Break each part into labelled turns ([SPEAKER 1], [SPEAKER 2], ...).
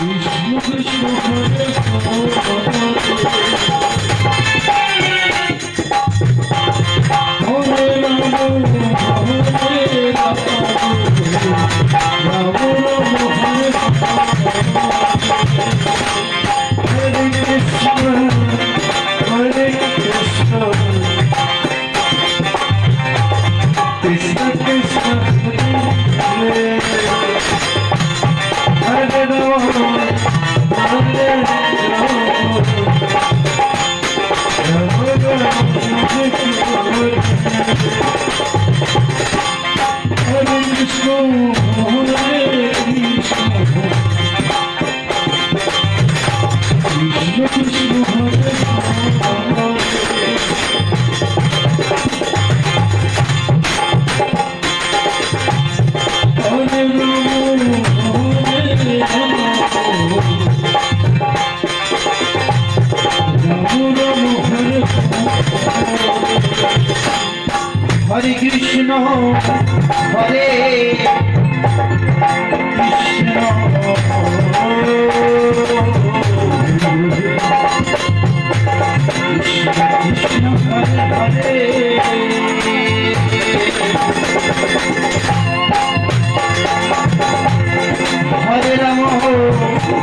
[SPEAKER 1] Krishna Krishna Hare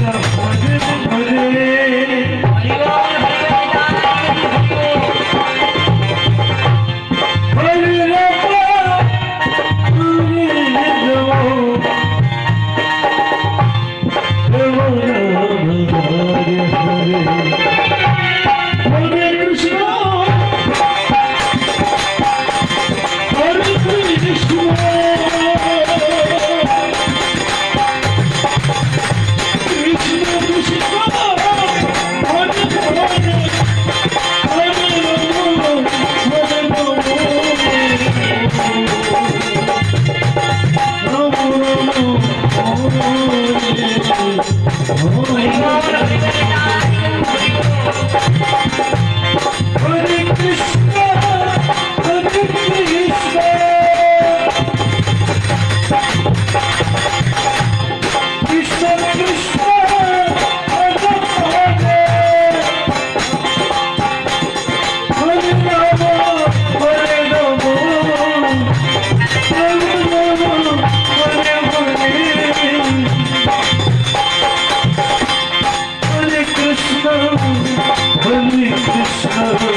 [SPEAKER 1] Thank you. Krishna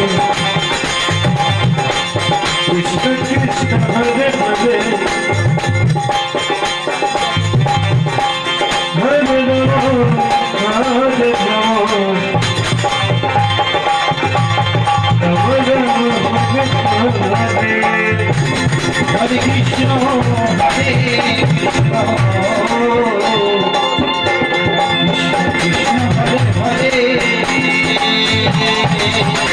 [SPEAKER 1] Thank you.